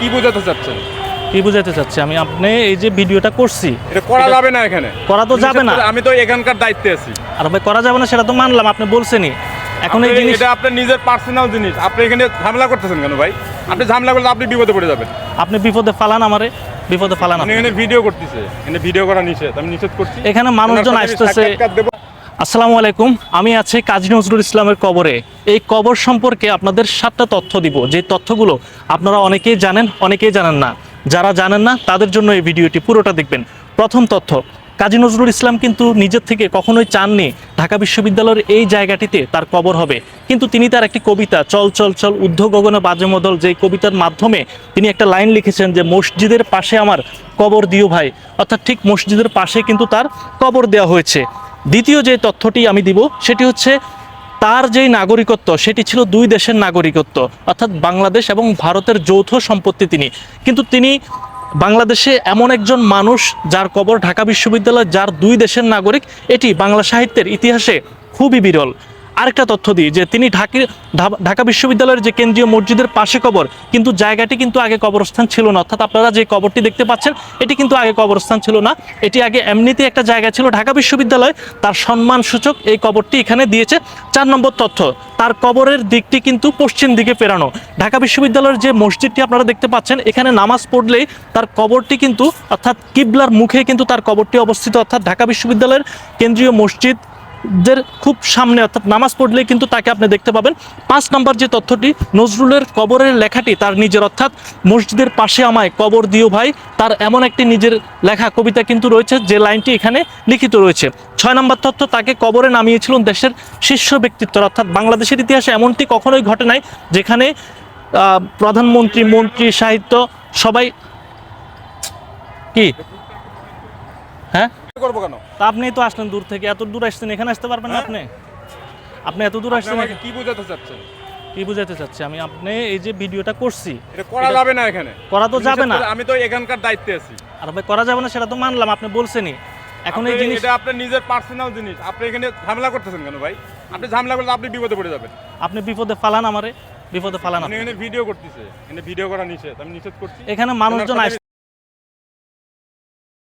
কি বোঝাতে চাচ্ছেন? কি বুঝাতে চাচ্ছি? আমি আপনি এই যে ভিডিওটা করছি এটা করা যাবে না এখানে। করা তো যাবে না। আমি তো এখানকার দায়িত্বে আছি। আর ভাই করা যাবে না সেটা তো মানলাম আপনি বলছেনই। এখন এই জিনিস এটা আপনার নিজের পার্সোনাল জিনিস। আপনি এখানে ঝামেলা করতেছেন কেন ভাই? আপনি ঝামেলা করলে আপনি বিপদে পড়ে যাবেন। আপনি বিপদে ফালান আমারে বিপদে ফালান আপনি। এখানে ভিডিও করতেছে। এখানে ভিডিও করা নিষেধ আমি নিষেধ করছি। এখানে মানুষজন আসতেছে। আসসালামু আলাইকুম। আমি আছি কাজী নজরুল ইসলামের কবরে। এই কবর সম্পর্কে আপনাদের সাতটা তথ্য দিব। যে তথ্যগুলো আপনারা অনেকেই জানেন অনেকেই জানেন না। যারা জানেন না, তাদের জন্য এই ভিডিওটি পুরোটা দেখবেন। প্রথম তথ্য, কাজী নজরুল ইসলাম কিন্তু নিজের থেকে কখনোই চাননি ঢাকা বিশ্ববিদ্যালয়ের এই জায়গাটিতে তার কবর হবে। কিন্তু তিনি তার একটি কবিতা, চল চল চল ঊর্ধ্ব গগনে বাজে মদল যে কবিতার মাধ্যমে তিনি একটা লাইন লিখেছেন যে, মসজিদের পাশে আমার কবর দিও ভাই। অর্থাৎ ঠিক মসজিদের পাশে কিন্তু তার কবর দেওয়া হয়েছে। দ্বিতীয় যে তথ্যটি আমি দিব, সেটি হচ্ছে তার যেই নাগরিকত্ব, সেটি ছিল দুই দেশের নাগরিকত্ব, অর্থাৎ বাংলাদেশ এবং ভারতের যৌথ সম্পত্তি তিনি। কিন্তু তিনি বাংলাদেশে এমন একজন মানুষ যার কবর ঢাকা বিশ্ববিদ্যালয়, যার দুই দেশের নাগরিক, এটি বাংলা সাহিত্যের ইতিহাসে খুবই বিরল। আরেকটা তথ্য দিই, যে তিনি ঢাকি ঢাকা বিশ্ববিদ্যালয়ের যে কেন্দ্রীয় মসজিদের পাশে কবর, কিন্তু জায়গাটি কিন্তু আগে কবরস্থান ছিল না। অর্থাৎ আপনারা যে কবরটি দেখতে পাচ্ছেন, এটি কিন্তু আগে কবরস্থান ছিল না। এটি আগে এমনিতে একটা জায়গা ছিল ঢাকা বিশ্ববিদ্যালয়। তার সম্মান সূচক এই কবরটি এখানে দিয়েছে। চার নম্বর তথ্য, তার কবরের দিকটি কিন্তু পশ্চিম দিকে ফেরানো। ঢাকা বিশ্ববিদ্যালয়ের যে মসজিদটি আপনারা দেখতে পাচ্ছেন, এখানে নামাজ পড়লেই তার কবরটি কিন্তু, অর্থাৎ কিবলার মুখে কিন্তু তার কবরটি অবস্থিত। অর্থাৎ ঢাকা বিশ্ববিদ্যালয়ের কেন্দ্রীয় মসজিদ দের খুব সামনে, অর্থাৎ নামাজ পড়লে কিন্তু তাকে আপনি দেখতে পাবেন। পাঁচ নম্বর যে তথ্যটি, নজরুলের কবরের লেখাটি তার নিজের, অর্থাৎ মসজিদের পাশে আমায় কবর দিও ভাই, তার এমন একটি নিজের লেখা কবিতা কিন্তু রয়েছে, যে লাইনটি এখানে লিখিত রয়েছে। ছয় নম্বর তথ্য, তাকে কবরে নামিয়েছিলেন দেশের শীর্ষ ব্যক্তিত্ব, অর্থাৎ বাংলাদেশের ইতিহাসে এমনটি কখনোই ঘটে নাই, যেখানে প্রধানমন্ত্রী, মন্ত্রী, সাহিত্য সবাই কি? হ্যাঁ? করব কেন? তা আপনি তো আসলেন দূর থেকে এত দূর আসছেন এখানে আসতে পারবেন না আপনি? আপনি এত দূর আসছেন আমাকে কি বোঝাতে চাচ্ছেন? কি বুঝাতে চাচ্ছি? আমি আপনি এই যে ভিডিওটা করছি এটা করা যাবে না এখানে। করা তো যাবে না। আমি তো এখানকার দায়িত্বে আছি। আর ভাই করা যাবে না সেটা তো মানলাম আপনি বলছেনই। এখন এই জিনিস এটা আপনার নিজের পার্সোনাল জিনিস। আপনি এখানে ঝামেলা করতেছেন কেন ভাই? আপনি ঝামেলা করলে আপনি বিপদে পড়ে যাবেন। আপনি বিপদে ফালান আমারে বিপদে ফালান আপনি। এখানে ভিডিও করতেছে। এখানে ভিডিও করা নিষেধ। আমি নিষেধ করছি। এখানে মানুষজন